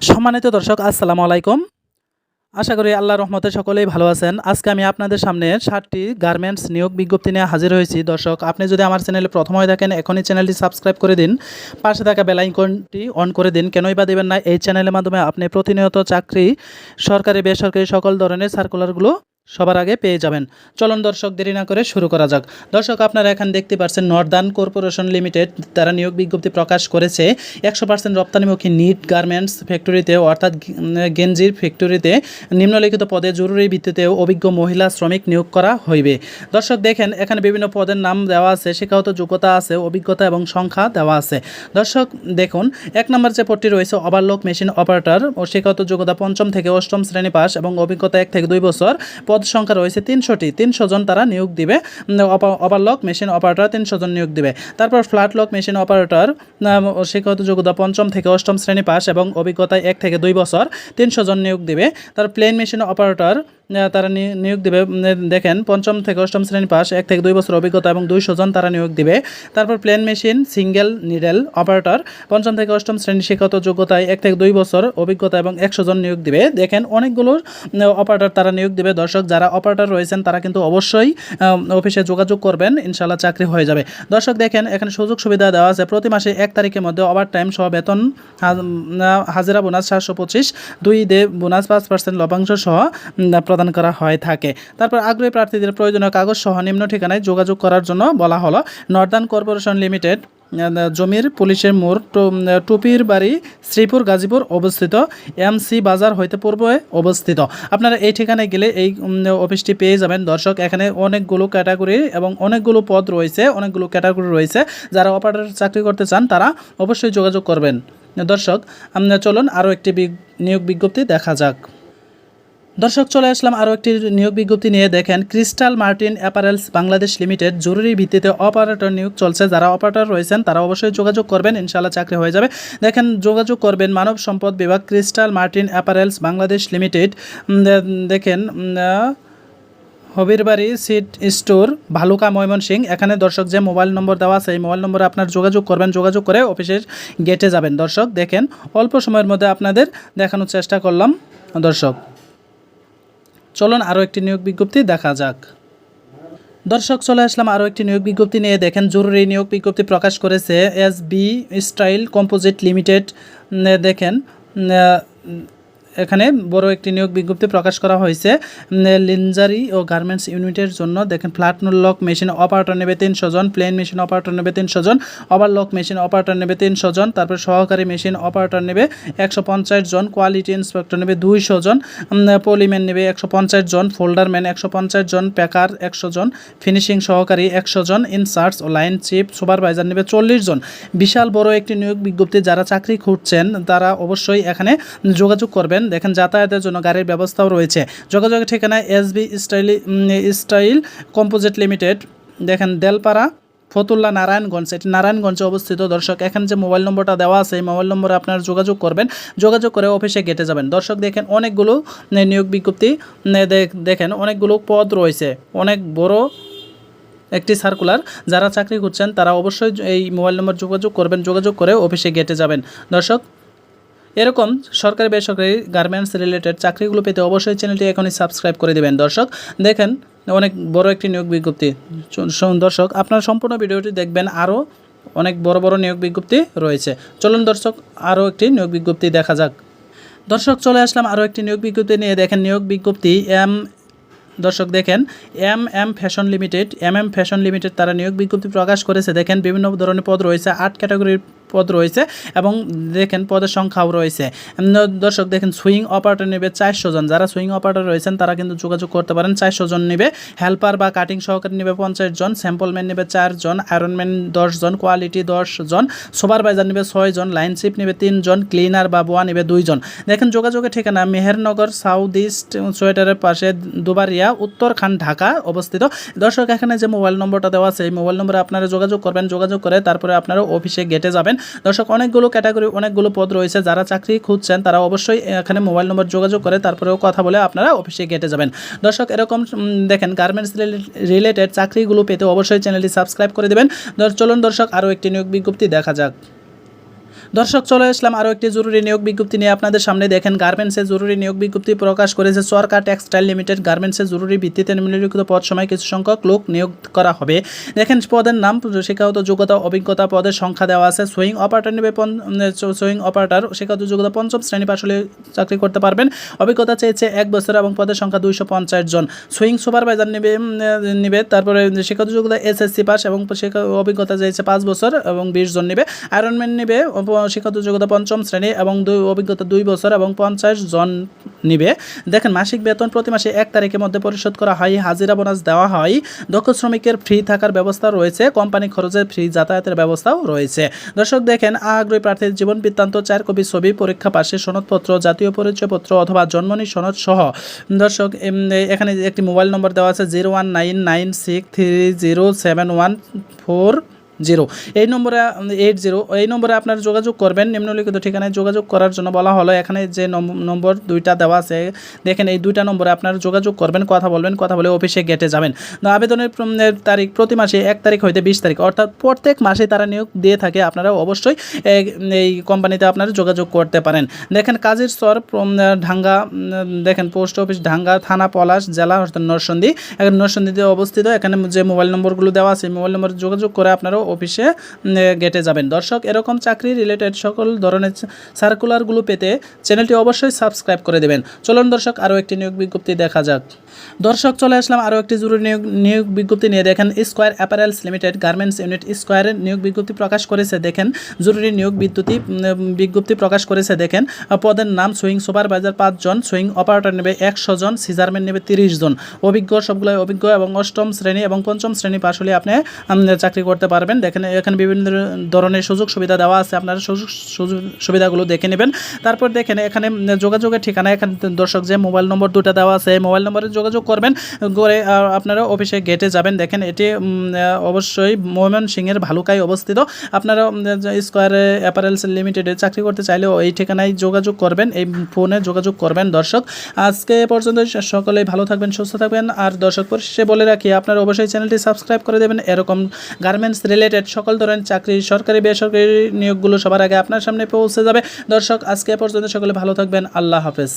সম্মানিত দর্শক, আসসালামু আলাইকুম। আশা করি আল্লাহ রহমতে সকলেই ভালো আছেন। আজকে আমি আপনাদের সামনে ষাটটি গার্মেন্টস নিয়োগ বিজ্ঞপ্তি নিয়ে হাজির হয়েছি। দর্শক, আপনি যদি আমার চ্যানেলে প্রথম হয়ে থাকেন, এখনই চ্যানেলটি সাবস্ক্রাইব করে দিন। পাশে থাকা বেলাইকনটি অন করে দিন। কেনই বা দেবেন না, এই চ্যানেলের মাধ্যমে আপনি প্রতিনিয়ত চাকরি, সরকারি, বেসরকারি সকল ধরনের সার্কুলারগুলো সবার আগে পেয়ে যাবেন। চলুন দর্শক, দেরি না করে শুরু করা যাক। দর্শক, আপনারা এখানে দেখতে পাচ্ছেন নর্দার্ন কর্পোরেশন লিমিটেড, তারা নিয়োগ বিজ্ঞপ্তি প্রকাশ করেছে। একশো পার্সেন্ট রপ্তানিমুখী নিট গার্মেন্টস ফ্যাক্টরিতে, অর্থাৎ গেঞ্জির ফ্যাক্টরিতে নিম্নলিখিত পদে জরুরি ভিত্তিতে অভিজ্ঞ মহিলা শ্রমিক নিয়োগ করা হইবে। দর্শক, দেখেন, এখানে বিভিন্ন পদের নাম দেওয়া আছে শিক্ষাগত যোগ্যতা আছে, অভিজ্ঞতা এবং সংখ্যা দেওয়া আছে। দর্শক, দেখুন, এক নম্বর যে পদটি রয়েছে, ওভারলক মেশিন অপারেটর, ও শিক্ষাগত যোগ্যতা পঞ্চম থেকে অষ্টম শ্রেণি পাস এবং অভিজ্ঞতা এক থেকে দুই বছর। পদ সংখ্যা রয়েছে তিনশোটি। তিনশো জন তারা নিয়োগ দিবে। ওভারলক মেশিন অপারেটর তিনশো জন নিয়োগ দিবে। তারপর ফ্ল্যাট লক মেশিন অপারেটর শিক্ষাগত যোগ্যতা পঞ্চম থেকে অষ্টম শ্রেণি পাস এবং অভিজ্ঞতায় এক থেকে দুই বছর তিনশো জন নিয়োগ দিবে। তার প্লেন মেশিন অপারেটর তারা নিয়োগ দিবে। দেখেন, পঞ্চম থেকে অষ্টম শ্রেণি পাস, এক থেকে দুই বছর অভিজ্ঞতা এবং দুইশো জন তারা নিয়োগ দিবে। তারপর plain machine, single, needle, operator. পঞ্চম থেকে অষ্টম শ্রেণি শিক্ষাগত যোগ্যতায় এক থেকে দুই বছর অভিজ্ঞতা এবং একশো জন নিয়োগ দিবে। দেখেন, অনেকগুলো অপারেটর তারা নিয়োগ দিবে। দর্শক, যারা অপারেটর রয়েছেন, তারা কিন্তু অবশ্যই অফিসে যোগাযোগ করবেন। ইনশাল্লাহ চাকরি হয়ে যাবে। দর্শক, দেখেন, এখানে সুযোগ সুবিধা দেওয়া আছে। প্রতি মাসে এক তারিখের মধ্যে ওভার টাইম সহ বেতন হাজিরা বোনাস সাতশো পঁচিশ, দুই দে বোনাস পাঁচ পার্সেন্ট লভ্যাংশ সহ প্রদান করা হয়ে থাকে। তারপর আগ্রহী প্রার্থীদের প্রয়োজনীয় কাগজ সহ নিম্ন ঠিকানায় যোগাযোগ করার জন্য বলা হলো, নর্দার্ন কর্পোরেশন লিমিটেড জমির পুলিশের মোড় টুপির বাড়ি শ্রীপুর, গাজীপুর অবস্থিত, এমসি বাজার হইতে পূর্বে অবস্থিত। আপনারা এই ঠিকানায় গেলে এই অফিসটি পেয়ে যাবেন। দর্শক, এখানে অনেকগুলো ক্যাটাগরি এবং অনেকগুলো পদ রয়েছে, অনেকগুলো ক্যাটাগরি রয়েছে। যারা অপারেটর চাকরি করতে চান, তারা অবশ্যই যোগাযোগ করবেন। দর্শক চলুন আরও একটি নিয়োগ বিজ্ঞপ্তি দেখা যাক। দর্শক, চলে আসলাম আরও একটি নিয়োগ বিজ্ঞপ্তি নিয়ে। দেখেন, Crystal Martin apparels Bangladesh limited জরুরি ভিত্তিতে অপারেটর নিয়োগ চলছে। যারা অপারেটর রয়েছেন, তারা অবশ্যই যোগাযোগ করবেন ইনশাল্লাহ চাকরি হয়ে যাবে। দেখেন, যোগাযোগ করবেন মানব সম্পদ বিভাগ Crystal Martin apparels Bangladesh limited. দেখেন হবিরবাড়ি সিট স্টোর, ভালুকা ময়মনসিং এখানে দর্শক, যে মোবাইল নম্বর দেওয়া আছে, এই মোবাইল নম্বরে আপনার যোগাযোগ করবেন। যোগাযোগ করে অফিসের গেটে যাবেন। দর্শক, দেখেন, অল্প সময়ের মধ্যে আপনাদের দেখানোর চেষ্টা করলাম। দর্শক চলুন আরও একটি নিয়োগ বিজ্ঞপ্তি দেখা যাক। দর্শক, চলে আসলাম আরও একটি নিয়োগ বিজ্ঞপ্তি নিয়ে। দেখেন, জরুরি নিয়োগ বিজ্ঞপ্তি প্রকাশ করেছে S B style composite limited. দেখেন এখানে বড় একটি নিয়োগ বিজ্ঞপ্তি প্রকাশ করা হয়েছে। লিনজারি ও গার্মেন্টস ইউনিটের জন্য দেখেন ফ্ল্যাট লক মেশিন, অপারেটর নেবে তিনশো জন, প্লেন মেশিন, অপারেটর নেবে তিনশো জন ওভারলক মেশিন, অপারেটর নেবে তিনশো জন, তারপর সহকারী মেশিন, অপারেটর নেবে একশো পঞ্চাশ জন, কোয়ালিটি ইন্সপেক্টর নেবে দুইশো জন পলিম্যান নেবে একশো পঞ্চাশ জন ফোল্ডারম্যান একশো পঞ্চাশ জন, প্যাকার একশো জন, ফিনিশিং সহকারী একশো জন, ইনসার্টস ও লাইন চিপ সুপারভাইজার নেবে চল্লিশ জন। বিশাল বড় একটি নিয়োগ বিজ্ঞপ্তি, যারা চাকরি খুঁজছেন, তারা অবশ্যই এখানে যোগাযোগ করবেন। দেখেন, যাতায়াতের জন্য গাড়ির ব্যবস্থাও রয়েছে। যোগাযোগের ঠিকানা SB style style composite limited. দেখেন, দেলপাড়া, ফতুল্লা নারায়ণগঞ্জ। এটি নারায়ণগঞ্জে অবস্থিত। দর্শক, এখানে যে মোবাইল নম্বরটা দেওয়া আছে, এই মোবাইল নম্বরে আপনারা যোগাযোগ করবেন। যোগাযোগ করে অফিসে গেটে যাবেন। দর্শক, দেখেন, অনেকগুলো নিয়োগ বিজ্ঞপ্তি দেখেন, অনেকগুলো পদ রয়েছে। অনেক বড় একটি সার্কুলার। যারা চাকরি করছেন তারা অবশ্যই এই মোবাইল নম্বর যোগাযোগ করবেন। যোগাযোগ করে অফিসে গেটে যাবেন। দর্শক এরকম সরকারি বেসরকারি গার্মেন্টস রিলেটেড চাকরিগুলো পেতে অবশ্যই চ্যানেলটি এখনই সাবস্ক্রাইব করে দেবেন। দর্শক, দেখেন অনেক বড় একটি নিয়োগ বিজ্ঞপ্তি। দর্শক, আপনার সম্পূর্ণ ভিডিওটি দেখবেন, আরও অনেক বড় বড় নিয়োগ বিজ্ঞপ্তি রয়েছে। চলুন দর্শক, আরও একটি নিয়োগ বিজ্ঞপ্তি দেখা যাক। দর্শক, চলে আসলাম আরও একটি নিয়োগ বিজ্ঞপ্তি নিয়ে। দেখেন, নিয়োগ বিজ্ঞপ্তি এম, দর্শক, দেখেন, M M fashion limited, M M fashion limited তারা নিয়োগ বিজ্ঞপ্তি প্রকাশ করেছে। দেখেন, বিভিন্ন ধরনের পদ রয়েছে। আট ক্যাটাগরির পদ রয়েছে এবং দেখেন পদের সংখ্যাও রয়েছে। দর্শক, দেখেন সুইং অপারেটর নেবে চারশো জন। যারা সুইং অপারেটর রয়েছেন, তারা কিন্তু যোগাযোগ করতে পারেন। চারশো জন নেবে। হেল্পার বা কাটিং সহকারী নেবে পঞ্চাশ জন। স্যাম্পলম্যান নেবে চারজন আয়রনম্যান দশ জন। কোয়ালিটি দশ জন। সুপারভাইজার নেবে ছয় জন। লাইন শিপ নেবে তিনজন ক্লিনার বা বোয়া নেবে দুইজন দেখেন যোগাযোগের ঠিকানা মেহেরনগর সাউথ ইস্ট সোয়েটারের পাশে দুবারিয়া উত্তরখান ঢাকা অবস্থিত। দর্শক, এখানে যে মোবাইল নম্বরটা দেওয়া আছে, এই মোবাইল নম্বরে আপনারা যোগাযোগ করবেন। যোগাযোগ করে তারপরে আপনারা অফিসে গেটে যাবেন। দর্শক, অনেকগুলো ক্যাটাগরি অনেকগুলো পদ রয়েছে। যারা চাকরি খুঁজছেন, তারা অবশ্যই এখানে মোবাইল নম্বর যোগাযোগ করে, তারপরেও কথা বলে আপনারা অফিসে গেটে যাবেন। দর্শক, এরকম দেখেন গার্মেন্টস রিলেটেড চাকরিগুলো পেতে অবশ্যই চ্যানেলটি সাবস্ক্রাইব করে দেবেন। চলুন দর্শক, আরও একটি নিয়োগ বিজ্ঞপ্তি দেখা যাক। দর্শক, চলে আসলাম আরও একটি জরুরি নিয়োগ বিজ্ঞপ্তি নিয়ে। আপনাদের সামনে দেখেন গার্মেন্টসে জরুরি নিয়োগ বিজ্ঞপ্তি প্রকাশ করেছে সরকার টেক্সটাইল লিমিটেড। গার্মেন্টসে জরুরি ভিত্তিতে নিম্নলিখিত পদ সময় কিছু সংখ্যক লোক নিয়োগ করা হবে। দেখেন, পদের নাম, শিক্ষাগত যোগ্যতা, অভিজ্ঞতা পদের সংখ্যা দেওয়া আছে। সুইং অপারেটর নেবে সুইং অপারেটর শিক্ষাগত যোগ্যতা পঞ্চম শ্রেণি পাশ হলে চাকরি করতে পারবেন। অভিজ্ঞতা চেয়েছে এক বছর এবং পদের সংখ্যা দুইশো পঞ্চাশ জন। সুইং সুপারভাইজার নেবে নেবে, তারপরে শিক্ষাগত যোগ্যতা এসএসসি পাস এবং শিক্ষা অভিজ্ঞতা চেয়েছে পাঁচ বছর এবং বিশ জন নেবে। আয়রনম্যান নেবে শিক্ষাগত যোগ্যতা পঞ্চম শ্রেণি এবং দুই অভিজ্ঞতা দুই বছর এবং পঞ্চাশ জন নিবে। দেখেন, মাসিক বেতন প্রতি মাসে এক তারিখের মধ্যে পরিশোধ করা হয়, হাজিরা বোনাস দেওয়া হয়, দক্ষ শ্রমিকের ফ্রি থাকার ব্যবস্থা রয়েছে, কোম্পানি খরচে ফ্রি যাতায়াতের ব্যবস্থাও রয়েছে। দর্শক, দেখেন, আগ্রহী প্রার্থীর জীবন বৃত্তান্ত, চার কপি ছবি, পরীক্ষা পাশে সনদপত্র, জাতীয় পরিচয়পত্র অথবা জন্মনি সনদ সহ দর্শক এখানে একটি মোবাইল নম্বর দেওয়া আছে, zero one nine nine six three zero seven one four zero. এই নম্বরে এইট জিরো এই নম্বরে আপনার যোগাযোগ করবেন। নিম্নলিখিত ঠিকানায় যোগাযোগ করার জন্য বলা হলো, এখানে যে নম- নম্বর দুইটা দেওয়া আছে, দেখেন এই দুইটা নম্বরে আপনার যোগাযোগ করবেন, কথা বলবেন, কথা বলে অফিসে গেটে যাবেন। আবেদনের তারিখ প্রতি মাসে এক তারিখ হইতে বিশ তারিখ, অর্থাৎ প্রত্যেক মাসে তারা নিয়োগ দিয়ে থাকে, আপনারা অবশ্যই এই- এই কোম্পানিতে আপনারা যোগাযোগ করতে পারেন। দেখেন কাজের স্তর ঢাঙ্গা দেখেন পোস্ট অফিস ঢাঙ্গা, থানা, পলাশ, জেলা, অর্থাৎ নরসন্দী নরসন্দীতে অবস্থিত, এখানে যে মোবাইল নম্বরগুলো দেওয়া আছে, মোবাইল নম্বরে যোগাযোগ করে আপনারা অফিসে গেটে যাবেন। দর্শক, এরকম চাকরি রিলেটেড সকল ধরনের সার্কুলারগুলো পেতে চ্যানেলটি অবশ্যই সাবস্ক্রাইব করে দেবেন। চলুন দর্শক, আরও একটি নিয়োগ বিজ্ঞপ্তি দেখা যাক। দর্শক, চলে আসলাম আরও একটি জরুরি নিয়োগ নিয়োগ বিজ্ঞপ্তি নিয়ে। দেখেন square apparels limited garments unit স্কোয়ারের নিয়োগ বিজ্ঞপ্তি প্রকাশ করেছে। দেখেন, জরুরি নিয়োগ বিদ্যুতি বিজ্ঞপ্তি প্রকাশ করেছে। দেখেন, পদের নাম সুইং সুপারভাইজার পাঁচজন সুইং অপারেটর নেবে একশো জন সিজারম্যান নেবে তিরিশ জন। অভিজ্ঞ সবগুলো অভিজ্ঞ এবং অষ্টম শ্রেণি এবং পঞ্চম শ্রেণি পাশ হলে আপনি চাকরি করতে পারবেন। দেখেন এখানে বিভিন্ন ধরনের সুযোগ সুবিধা দেওয়া আছে, আপনারা সুযোগ সুবিধাগুলো দেখে নেবেন। তারপর দেখেন এখানে যোগাযোগের ঠিকানা, এখানে দর্শক যে মোবাইল নম্বর দুটো দেওয়া আছে মোবাইল নম্বরে যোগাযোগ করবেন, করে আপনারা অফিসে গেটে যাবেন। দেখেন এটি অবশ্যই ময়মনসিংহের ভালুকায় অবস্থিত। আপনারা স্কোয়ারে অ্যাপারেলস লিমিটেডে চাকরি করতে চাইলেও এই ঠিকানায় যোগাযোগ করবেন, এই ফোনে যোগাযোগ করবেন দর্শক। আজকে পর্যন্ত সকলেই ভালো থাকবেন, সুস্থ থাকবেন। আর দর্শক পরিশেষে বলে রাখি, আপনারা অবশ্যই চ্যানেলটি সাবস্ক্রাইব করে দেবেন। এরকম গার্মেন্টস রিলেটেড সকল ধরনের চাকরি, সরকারি, বেসরকারি নিয়োগগুলো সবার আগে আপনার সামনে পৌঁছে যাবে। দর্শক, আজকে পর্যন্ত সকলে ভালো থাকবেন। আল্লাহ হাফেজ।